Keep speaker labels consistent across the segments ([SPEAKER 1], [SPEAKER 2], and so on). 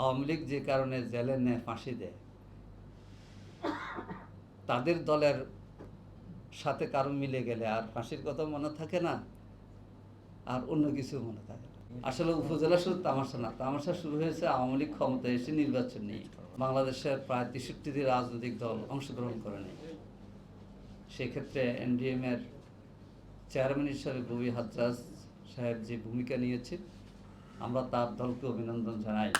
[SPEAKER 1] আওয়ামী লীগ যে কারণে জেলে নেয় ফাঁসি দেয়, তাদের দলের সাথে কারণ মিলে গেলে আর ফাঁসির কথা মনে থাকে না, আর অন্য কিছু মনে থাকে আসলে উপজেলা শুধু তামাশা না, তামাশা শুরু হয়েছে আওয়ামী লীগ ক্ষমতায় এসে নির্বাচন নেই বাংলাদেশের প্রায় তেষট্টিটি রাজনৈতিক দল অংশগ্রহণ করে নেই সেক্ষেত্রে এনডিএম এর চেয়ারম্যান হিসাবে ববি হাজ্জাজ সাহেব যে ভূমিকা নিয়েছে আমরা তার দলকে অভিনন্দন জানাই।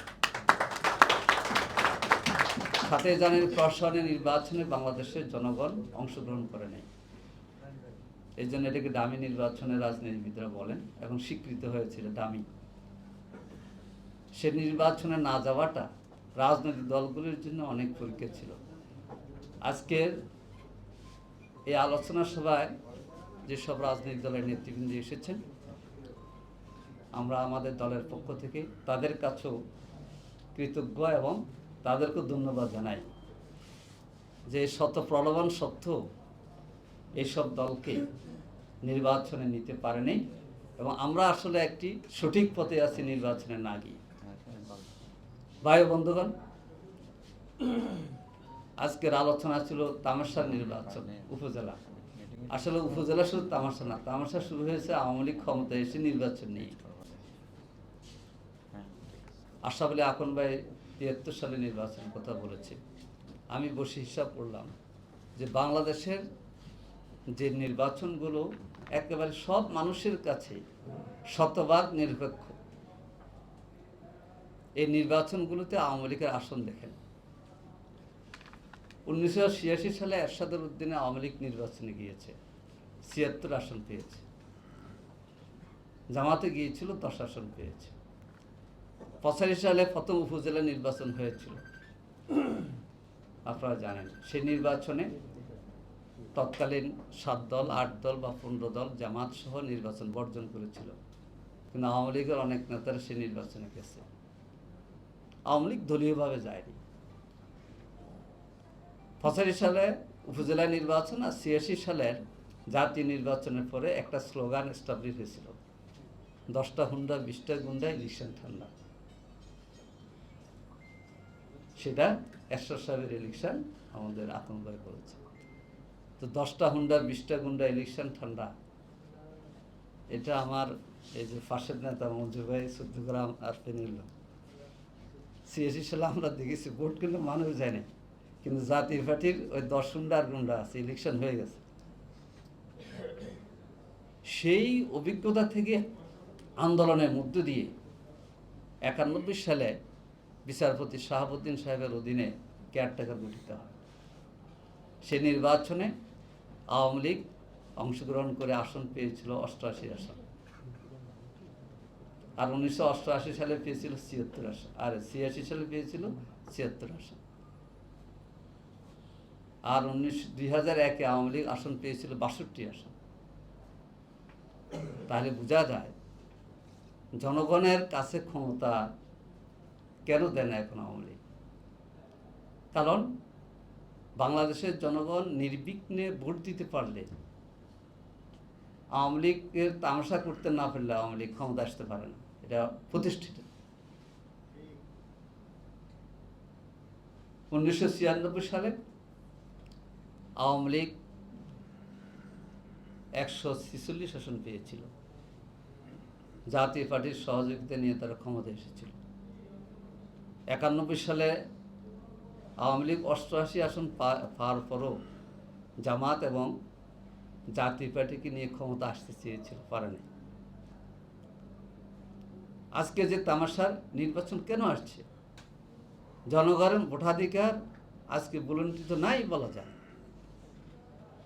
[SPEAKER 1] সাথে জানেন প্রশাসনের নির্বাচনে বাংলাদেশের জনগণ অংশগ্রহণ করে নেই এই জন্য এটাকে দামি নির্বাচনে রাজনীতিবিদরা বলেন, এবং স্বীকৃত হয়েছিল দামি। সে নির্বাচনে না যাওয়াটা রাজনৈতিক দলগুলির জন্য অনেক পরীক্ষা ছিল। আজকের এই আলোচনা সভায় যেসব রাজনৈতিক দলের নেতৃবৃন্দ এসেছেন, আমরা আমাদের দলের পক্ষ থেকে তাদের কাছেও কৃতজ্ঞ এবং তাদেরকে ধন্যবাদ জানাই যে শত প্রলোভন সত্ত্বেও এইসব দলকে নির্বাচনে নিতে পারেনি এবং আমরা আসলে একটি সঠিক পথে আছি নির্বাচনে না গিয়ে। ভাই বন্ধুগণ, আজকের আলোচনা ছিল তামাশার নির্বাচন উপজেলা। আসলে উপজেলা শুধু তামাশা না, তামাশা শুরু হয়েছে আওয়ামী লীগ ক্ষমতায় এসে নির্বাচন নিয়ে। আশা বলে এখন ভাই তিয়াত্তর সালে নির্বাচনের কথা বলেছে। আমি বসে হিসাব করলাম যে বাংলাদেশের যে নির্বাচনগুলো একেবারে সব মানুষের কাছে শতভাগ নিরপেক্ষ। এই নির্বাচনগুলোতে আওয়ামী লীগের আসন দেখেন। উনিশশো ছিয়াশি সালে এরশাদুর উদ্দিনে আওয়ামী লীগ নির্বাচনে গিয়েছে। ছিয়াত্তর আসন পেয়েছে। জামাতে গিয়েছিল দশ আসন পেয়েছে। পঁচাশি সালে প্রথম উপজেলা নির্বাচন হয়েছিল। আপনারা জানেন সেই নির্বাচনে তৎকালীন সাত দল, আট দল বা পনেরো দল জামাত সহ নির্বাচন বর্জন করেছিল। কিন্তু আওয়ামী লীগের অনেক নেতারা সেই নির্বাচনে গেছে। আওয়ামী লীগ দলীয়ভাবে যায়নি। পঁচাশি সালে উপজেলা নির্বাচন আর ছিয়াশি সালের জাতীয় নির্বাচনের পরে একটা স্লোগান এস্টাবলিশ হয়েছিল। দশটা হুন্ডা, বিশটা গুন্ডা, ইলেকশন ঠান্ডা। সেটা এরশাদ সাহেবের ইলেকশন আমাদের আতঙ্কায় করেছে। তো দশটা হুন্ডা, বিশটা গুন্ডা ইলেকশন ঠান্ডা। এটা আমার এই যে ফাঁসের নেতা মঞ্জু ভাই চৌদ্দগ্রাম আর পেনিল সিএসি সালে আমরা দেখেছি, ভোট কিন্তু মানুষ যায় না কিন্তু জাতীয় পার্টির ওই দশ হুন্ডা আর গুন্ডা আছে ইলেকশন হয়ে গেছে। সেই অভিজ্ঞতা থেকে আন্দোলনের মধ্য দিয়ে একানব্বই সালে বিচারপতি শাহাবুদ্দিন সাহেবের অধীনে কেয়ারটেকার গঠিত হয়। সে নির্বাচনে আওয়ামী লীগ অংশগ্রহণ করে আসন পেয়েছিল অষ্টআশি আসন। আর উনিশশো অষ্টআশি সালে পেয়েছিল ছিয়াত্তর আসন। আর ছিয়াশি সালে পেয়েছিল ছিয়াত্তর আসন। আর উনিশ, দুই হাজার একে আওয়ামী লীগ আসন পেয়েছিল বাষট্টি আসন। তাহলে বোঝা যায়, জনগণের কাছে ক্ষমতা কেন দেয় না এখন আওয়ামী লীগ। কারণ বাংলাদেশের জনগণ নির্বিঘ্নে ভোট দিতে পারলে আওয়ামী লীগের তামাশা করতে না পারলে আওয়ামী লীগ ক্ষমতা আসতে পারে না। এটা প্রতিষ্ঠিত। উনিশশো ছিয়ানব্বই সালে আওয়ামী লীগ একশো ছিচল্লিশ আসন পেয়েছিল। জাতীয় পার্টির সহযোগিতা নিয়ে তারা ক্ষমতা এসেছিল। একানব্বই সালে আওয়ামী লীগ অষ্টআশি আসন পাওয়ার পরও জামাত এবং জাতীয় পার্টিকে নিয়ে ক্ষমতা আসতে চেয়েছিল পারেনি। আজকে যে তামাশার নির্বাচন কেন আসছে? জনগণের ভোটাধিকার আজকে বুলন্টিত নাই বলা যায়।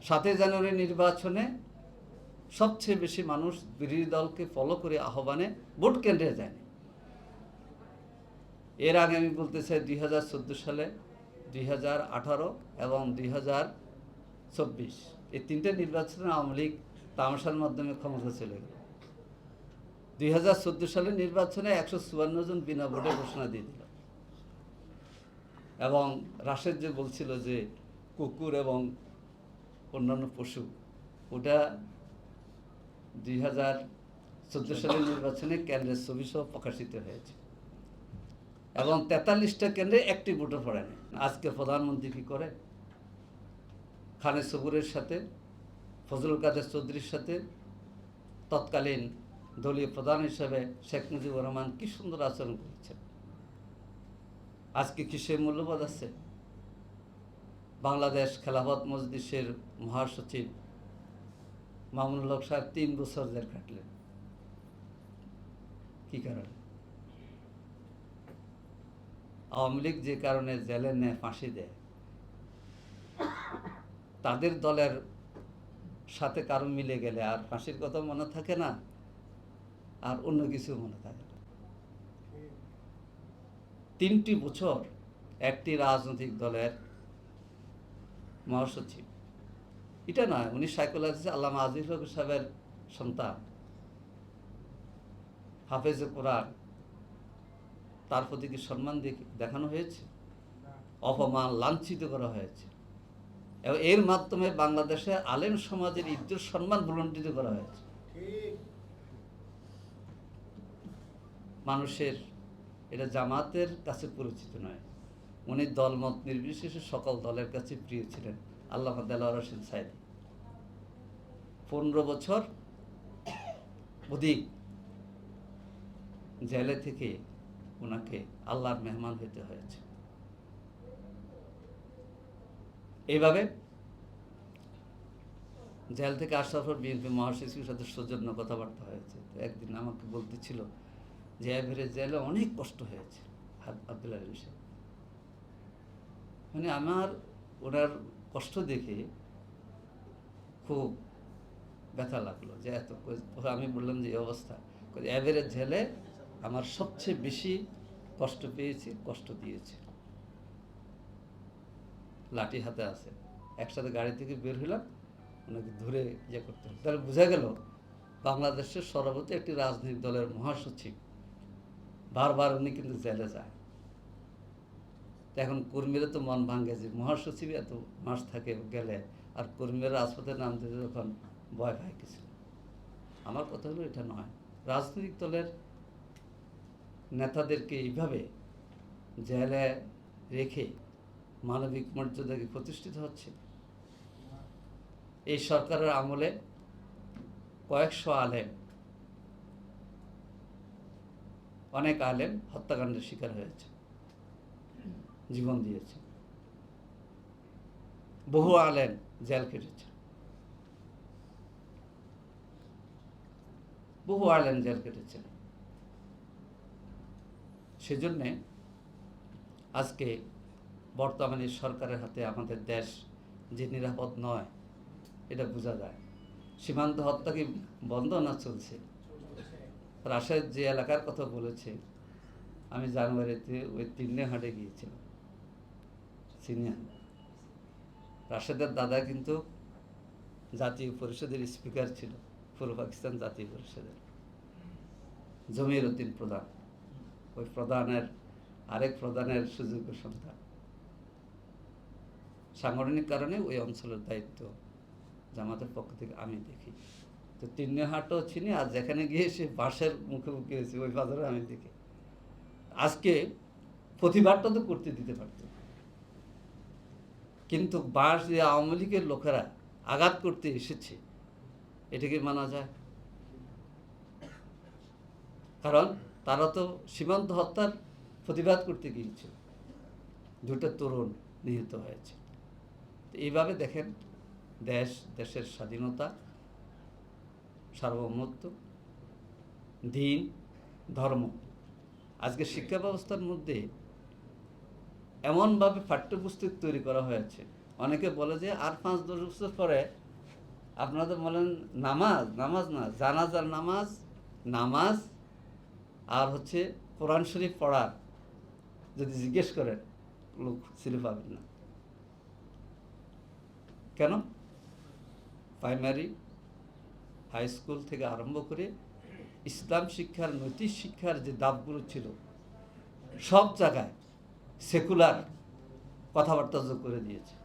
[SPEAKER 1] সাতই জানুয়ারি নির্বাচনে সবচেয়ে বেশি মানুষ বিরোধী দলকে ফলো করে আহ্বানে ভোট কেন্দ্রে যায়নি। এর আগে আমি বলতে চাই দুই হাজার চোদ্দ সালে, দুই হাজার আঠারো এবং দুই হাজার চব্বিশ। এই তিনটে নির্বাচনে আওয়ামী লীগ তামাশার মাধ্যমে ক্ষমতা চলে গেল দুই হাজার চোদ্দ সালের নির্বাচনে একশো চুয়ান্ন জন বিনা ভোটে ঘোষণা দিয়ে দিল। এবং রাশেদ যে বলছিল যে কুকুর এবং অন্যান্য পশু, ওটা দুই হাজার চোদ্দ সালের নির্বাচনে কেন্দ্রের ছবি সহ প্রকাশিত হয়েছে। এবং তেতাল্লিশটা কেন্দ্রে একটি ভোটও পড়েনি। আজকে প্রধানমন্ত্রী কি করে খানে সবুরের সাথে, ফজলুল কাদের চৌধুরীর সাথে, তৎকালীন দলীয় প্রধান হিসেবে শেখ মুজিবুর রহমান কি সুন্দর আচরণ করেছেন? আজকে কি সে মূল্যবোধ আছে? বাংলাদেশ খেলাফত মজলিসের মহাসচিব মামুনুল হক সাহেব তিন বছর জেল কাটলেন কি কারণে? আওয়ামী লীগ যে কারণে জেলে নেয় ফাঁসি দেয়, তাদের দলের সাথে কারণ মিলে গেলে আর ফাঁসির কথা মনে থাকে না, আর অন্য কিছু মনে থাকে না। তিনটি বছর একটি রাজনৈতিক দলের মহাসচিব। এটা নয় উনি সাইকোলজিস্ট আল্লামা আজিজ হক সাহেবের সন্তান। হাফেজ কোরআন। তার প্রতি কি সম্মান দেখানো হয়েছে? অপমান লাঞ্ছিত করা হয়েছে। এবং এর মাধ্যমে বাংলাদেশে আলেম সমাজের ইজ্জত সম্মান ভুলণ্ঠিত করা হয়েছে। মানুষের, এটা জামাতের কাছে পরিচিত নয়। উনি দলমত নির্বিশেষে সকল দলের কাছে প্রিয় ছিলেন। আল্লাহ হোসেন সাইদি। পনেরো বছর অধিক জেলে থেকে ওনাকে আল্লাহর মেহমান হতে হয়েছে। এইভাবে জেল থেকে আসার পর বিএনপি মহাসচিবের সাথে সৌজন্য কথাবার্তা হয়েছে। একদিন আমাকে বলতেছিল যে এভারে জেলে অনেক কষ্ট হয়েছে। আব- আব্দুল আলী সাহেব। মানে আমার ওনার কষ্ট দেখে খুব ব্যথা লাগল যে এত আমি বললাম যে, এই অবস্থা। অ্যাভারেজ জেলে আমার সবচেয়ে বেশি কষ্ট পেয়েছি, কষ্ট দিয়েছে। লাঠি হাতে আছে। একসাথে গাড়ি থেকে বের হইলাম, ওনাকে ধরে ইয়ে করতে হবে তাহলে বোঝা গেল, বাংলাদেশের সর্বত একটি রাজনৈতিক দলের মহাসচিব, বারবার উনি কিন্তু জেলে যায়। এখন কর্মীরা তো মন ভাঙ্গে যে মহাসচিব এত মাস থাকে গেলে, আর কর্মীরা রাজপথে নাম দিতে তখন ভয় পায় কিছু। আমার কথা হলো এটা নয়। রাজনৈতিক দলের নেতাদেরকে এইভাবে জেলে রেখে মানবিক মর্যাদাকে প্রতিষ্ঠিত হচ্ছে। এই সরকারের আমলে কয়েকশো আলেম, অনেক আলেম হত্যাকাণ্ডের শিকার হয়েছে, জীবন দিয়েছে। বহু আলেম জেল কেটেছে বহু আলেম জেল কেটেছে সেজন্যে আজকে বর্তমানে সরকারের হাতে আমাদের দেশ যে নিরাপদ নয়, এটা বোঝা যায়। সীমান্ত হত্যা কি বন্ধ না চলছে? রাশেদ যে এলাকার কথা বলেছে, আমি জানুয়ারিতে ওই তিন্নে হাটে গিয়েছিলাম, সিনিয়র রাশেদের দাদা কিন্তু জাতীয় পরিষদের স্পিকার ছিল, পূর্ব পাকিস্তান জাতীয় পরিষদের। জমির উদ্দিন প্রধান। ওই প্রধানের, আরেক প্রধানের সুযোগ্য সন্তান। সাংগঠনিক কারণে ওই অঞ্চলের দায়িত্ব জামাতের পক্ষ থেকে আমি দেখি। তো তিন্নহাটও চিনি, আর যেখানে গিয়ে সে বাসের মুখোমুখি হয়েছে, ওই বাজারে আমি দেখি। আজকে প্রতিবাদটা তো করতে দিতে পারত। কিন্তু বাস যে আওয়ামী লীগের লোকেরা আঘাত করতে এসেছে, এটাকে মানা যায়। কারণ তারা তো সীমান্ত হত্যার প্রতিবাদ করতে গিয়েছিল। দুটো তরুণ নিহত হয়েছে। তো এইভাবে দেখেন, দেশ, দেশের স্বাধীনতা, সার্বভৌমত্ব, দিন, ধর্ম। আজকে শিক্ষা ব্যবস্থার মধ্যে এমনভাবে পাঠ্যপুস্তক তৈরি করা হয়েছে। অনেকে বলে যে আর পাঁচ, দশ বছর পরে আপনাদের বলেন নামাজ নামাজ না, জানাজার নামাজ নামাজ আর হচ্ছে কোরআন শরীফ পড়ার যদি জিজ্ঞেস করেন, লোক ছেলে পাবেন না। কেন? প্রাইমারি হাই স্কুল থেকে আরম্ভ করে ইসলাম শিক্ষার, নৈতিক শিক্ষার যে দাবগুলো ছিল, সব জায়গায় সেকুলার কথাবার্তা যোগ করে দিয়েছে।